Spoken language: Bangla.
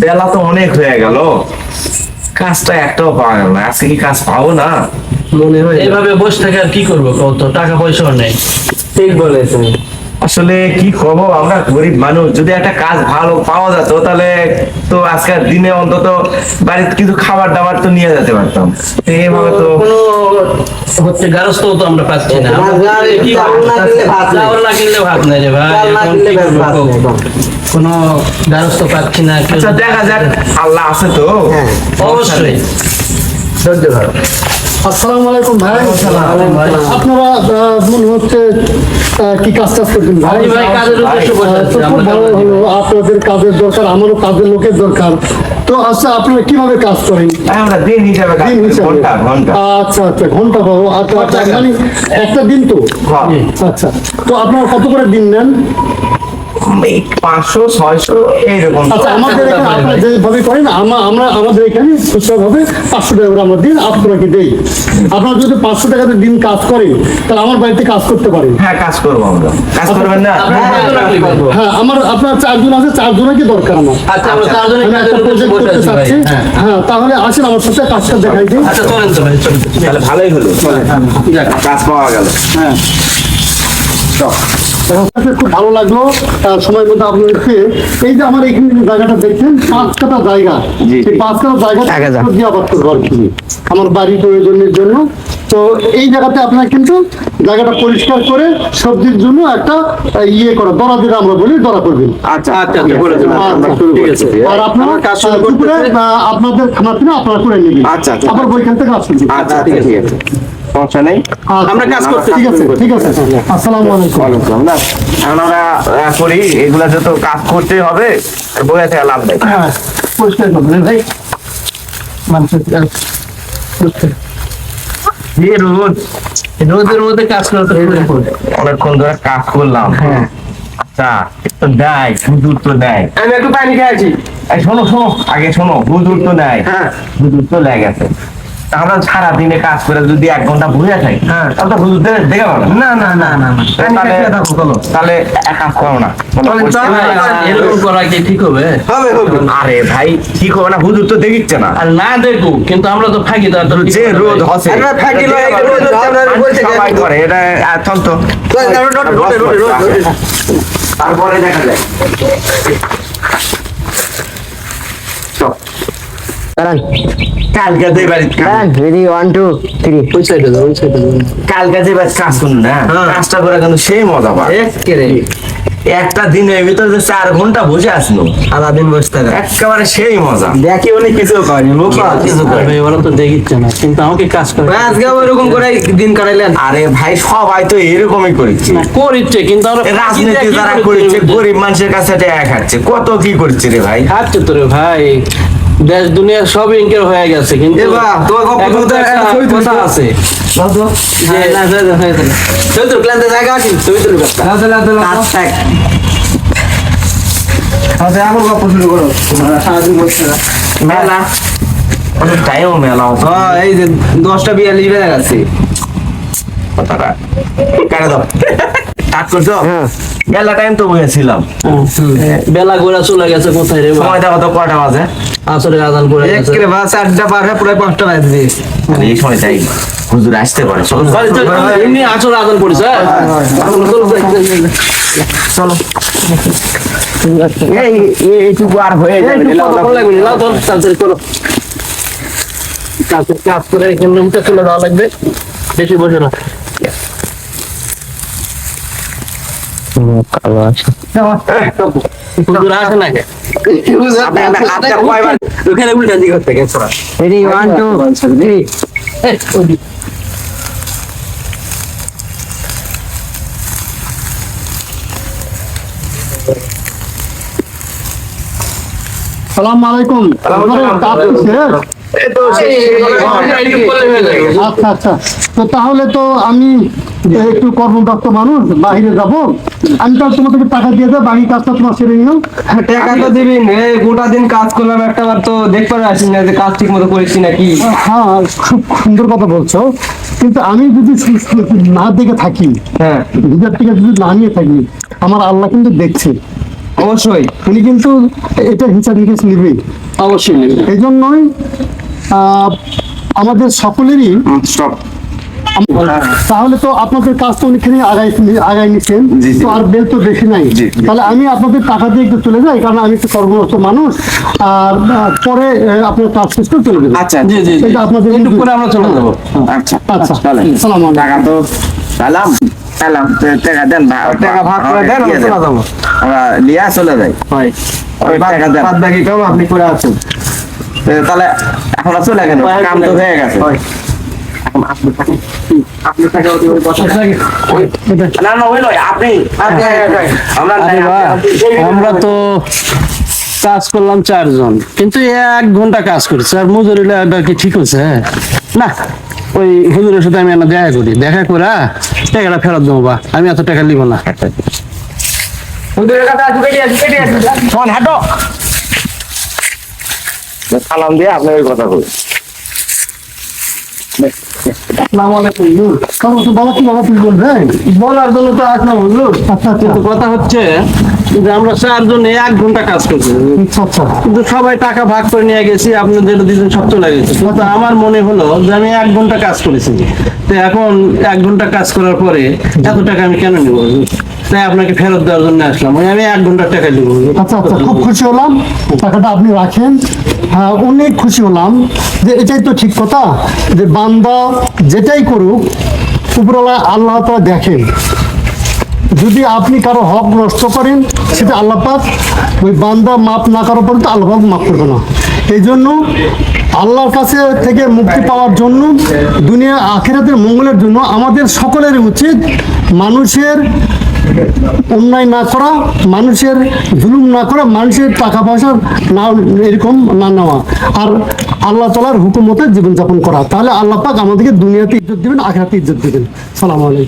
বেলা তো অনেক হয়ে গেল। কাজটা একটাও পাওয়া গেল না। আজকে কি কাজ পাবো না? মনে হয় এভাবে বসে থাকে আর কি করব কত টাকা পয়সাও নেই। ঠিক বলেছেন। আসলে কি করব? আমরা গরিব মানুষ। যদি একটা কাজ ভালো পাওয়া যেত তাহলে তো আজকের দিনে অন্তত বাড়িতে কিছু খাবার দাবার তো নিয়ে যেতে পারতাম। তো এইভাবে তো কোনো হচ্ছে গারস্থও তো আমরা পাচ্ছি না। ভাত নেই। রে ভাই। কোনো গারস্থ পাচ্ছি না আচ্ছা দেখা যাক আল্লাহ আছে তো। হ্যাঁ। অবশ্যই। করো আসসালামু আলাইকুম ভাই। আপনারা মনে হচ্ছে কি কাজ টাজ করবেন? ভাই কাজের উদ্দেশ্যে বসে আছি, আপনাদের কাজের দরকার আমারও কাজের লোকের দরকার। তো আচ্ছা আপনারা কীভাবে কাজ করেন? আমরা দিন হিসাবে দিন হিসাবে। ঘণ্টা ঘণ্টা। আচ্ছা আচ্ছা ঘণ্টা পাবো আচ্ছা আচ্ছা মানে একটা দিন তো? হ্যাঁ। আচ্ছা তো আপনারা কত করে দিন নেন? পাঁচশো ছয়শো এইরকম। আচ্ছা আমাদের এখানে আপনারা যেভাবে করেন আমরা আমরা আমাদের এখানে খুচরা ভাবে পাঁচশো টাকা করে আমরা দিন আপনাকে দেই? আপনারা যদি পাঁচশো টাকাতে দিন কাজ করেন তাহলে আমার বাড়িতে কাজ করতে পারেন। হ্যাঁ কাজ করব আমরা। কাজ করবেন না? আপনার কয়জন আপনি করব? হ্যাঁ আমার আপনার চারজন আছে চারজনের কি দরকার আমার? আচ্ছা আমরা চারজনে একটা প্রজেক্ট বসে করতে চাচ্ছি। হ্যাঁ। হ্যাঁ তাহলে আসেন আমার সাথে কাজটা দেখাই দিই। আচ্ছা চলেন চলেন। তাহলে ভালোই হলো। কাজ পাওয়া গেল। হ্যাঁ। খুব ভালো লাগল সময় মতো আপনাদেরকে এই যে আমার এখানে যে জায়গাটা দেখছেন পাঁচ কাটা জায়গা। এই। পাঁচ কাটা জায়গা আবার আমার বাড়ি প্রয়োজনের জন্য। তো এই জায়গাতে আপনার কিন্তু জায়গাটা পরিষ্কার করে সবজির জন্য একটা ইয়ে করা দরা দিলে আমরা বলি দরা করবেন। আচ্ছা আচ্ছা আচ্ছা আচ্ছা, আর আপনারা কাজ শুরু আপনাদের খানা পিনা আপনারা করে নেবেন। আচ্ছা, আচ্ছা। আবার বইখান থেকে আসুন আচ্ছা ঠিক আছে। সমস্যা নেই। আমরা কাজ করতে ঠিক আছে ঠিক আছে। আসসালামু আলাইকুম। না আমরা করি। এগুলা যত কাজ করতে হবে বইয়া থেকে লাভ নেই। হ্যাঁ পরিষ্কার করবেন ভাই। মানুষের রোদ রোদের মধ্যে কাজ করতে অনেকক্ষণ ধরে কাজ করলাম। আচ্ছা তো দেয় হুজুর তো দেয়। আমি একটু পানি খেয়েছি। শোনো শোনো আগে শোনো হুজুর তো দেয়। হ্যাঁ। হুজুর তো লেগেছে আমরা সারা দিনে কাজ করে যদি এক ঘণ্টা বসে থাকি হ্যাঁ। তাহলে তো হুজুর দেখে দেখে না। না না না তাহলে এক কাজ করো না। ঠিক হবে? হবে হবে। আরে ভাই ঠিক হবে না হুজুর তো দেখিচ্ছে না। আর না দেখো কিন্তু আমরা তো ফাঁকি দেওয়ার তো যে রোদ হসে ফাঁকি সবাই করে এটা তো। রোদ। তারপরে দেখা যায়। চল। কালকে যে বাড়ি রেডি ওয়ান টু থ্রি ওই সাইডে যাও ওই সাইডে যাও কালকে বাড়ি কাজ করুন না? হ্যাঁ। কাজটা করে কিন্তু সেই মজা পায় একটা দিনের ভিতরে চার ঘণ্টা বসে আসলো সারাদিন বসে থাকা। একেবারে সেই মজা। দেখি উনি কিছু করেনি কিছু করে। আরে ভাই, ওরা তো দেখিচ্ছে না কিন্তু আমাকে কাজ করে। আজকে ওরকম করে দিন কাটাইলেন? আরে ভাই সবাই তো এরকমই করেছে। না করিচ্ছে কিন্তু আমরা রাজনীতি যারা করেছে গরিব মানুষের কাছে টাকা খাচ্ছে কত কি করছে রে ভাই? খাচ্ছে তো রে ভাই। দেশ দুনিয়া সব ইনকার হয়ে গেছে কিন্তু কথা আছে। দশটা বিয়াল্লিশ বেজে গেছে। কথাটা দাও। কাট করছ? মেলা টাইম তো বসেছিলাম বেলা গোড়া চলে গেছে কোথায় রে? সময় দেখো তো কটা বাজে? আসরে আদান করে গেছে। একেরে বা চারটা পার হয়ে প্রায় পাঁচটা বাজবে আর এই সময় চাই হুজুর আসতে পারে। চলো। এমনি আসর আদান করিস হ্যাঁ? চলো এই এইটুকু আর হয়ে যাবে একটু কতক্ষণ লাগবে? লাও ধর, তাড়াতাড়ি করো। কাজ করে এখানে চলে যাওয়া লাগবে। বেশি বসে না। হুজুর আসে ওখানে উল্টা দিকে গেছে. সালাম আলাইকুম করলে হয়ে যাবে। আচ্ছা আচ্ছা তো তাহলে তো আমি একটু কর্মদক্ষ মানুষ বাইরে যাব। আমি তো তোমাদেরকে টাকা দিয়ে দেবো বাকি কাজটা তোমার সেরে নিও। টাকা তো এই গোটা দিন কাজ করলাম একটা বার তো দেখতে আসি না যে কাজ ঠিক মতো করেছি নাকি? হ্যাঁ খুব সুন্দর কথা বলছো। কিন্তু আমি যদি না দেখে থাকি হ্যাঁ। নিজের থেকে যদি না নিয়ে থাকি আমার আল্লাহ কিন্তু দেখছে। অবশ্যই। উনি কিন্তু এটা হিসাব নিকেশ নিবে। অবশ্যই নেবে। এই জন্যই আহ, আমাদের সকলেরই সব তাহলে তো আপনাদের কাজ তো অনেকখানি আগাই আগাই নিচ্ছেন। তো আর বেল তো বেশি নাই। তাহলে আমি আপনাদের টাকা দিয়ে একটু চলে যাই কারণ আমি একটু কর্মরত মানুষ। আর পরে আপনার কাজ শেষ করে চলে যাব। আচ্ছা জি জি জি। এটা আপনাদের একটু করে আমরা চলে যাব। আচ্ছা আচ্ছা চলেন। সালাম টাকা তো পেলাম টাকা দেন টাকা ভাগ করে দেন, আমরা চলে যাব। আমরা লিয়া চলে যাই। হয়। ওই টাকা দেন। বাদ বাকি কাম আপনি করে আছেন। তাহলে এখন চলে গেল। কাম তো হয়ে গেছে। হয়। আপনি থাকেন। আপনি টাকা ওই বসে না না ওই নয় আপনি আপনি আমরা তো কাজ করলাম চারজন কিন্তু এক ঘণ্টা কাজ করছি। আর মজুরি কি ঠিক হচ্ছে না ওই হুজুরের সাথে আমি একটা দেখা করি। দেখা করে টাকাটা ফেরত দেবো বা আমি এত টাকা নিব না। হাঁটো। সালাম দিয়ে আপনি ওই কথা বলুন কারণ তো বাবা কি বাবা তুমি বলবেন বলার জন্য তো আসলাম হুজুর। আচ্ছা আচ্ছা। কিন্তু কথা হচ্ছে যে আমরা চারজন এক ঘণ্টা কাজ করছি আচ্ছা কিন্তু সবাই টাকা ভাগ করে নিয়ে গেছি আপনাদের দুজন সব চলে গেছে। কিন্তু আমার মনে হলো যে আমি এক ঘণ্টা কাজ করেছি। তো এখন এক ঘণ্টা কাজ করার পরে এত টাকা আমি কেন নিব তাই আপনাকে ফেরত দেওয়ার জন্য আসলাম। ওই আমি এক ঘণ্টার টাকা দিব আচ্ছা আচ্ছা। খুব খুশি হলাম। টাকাটা আপনি রাখেন। অনেক খুশি হলাম যে এটাই তো ঠিক কথা যে বান্দা যেটাই করুক উপরওয়ালা আল্লাহ তো দেখেন। যদি আপনি কারও হক নষ্ট করেন, সেটা আল্লাহ পাক ওই বান্দা মাপ না করার পর্যন্ত তো পাক মাপ করবে না। এই জন্য আল্লাহর কাছে থেকে মুক্তি পাওয়ার জন্য, দুনিয়া আখেরাতের মঙ্গলের জন্য আমাদের সকলেরই উচিত মানুষের অন্যায় না করা, মানুষের জুলুম না করা, মানুষের টাকা পয়সা না, এরকম না নেওয়া। আর আল্লাহ তালার হুকুমতে জীবনযাপন করা। তাহলে আল্লাহ পাক আমাদেরকে দুনিয়াতে ইজ্জত দেবেন, আখেরাতে ইজ্জত দেবেন। সালাম আলাইকুম।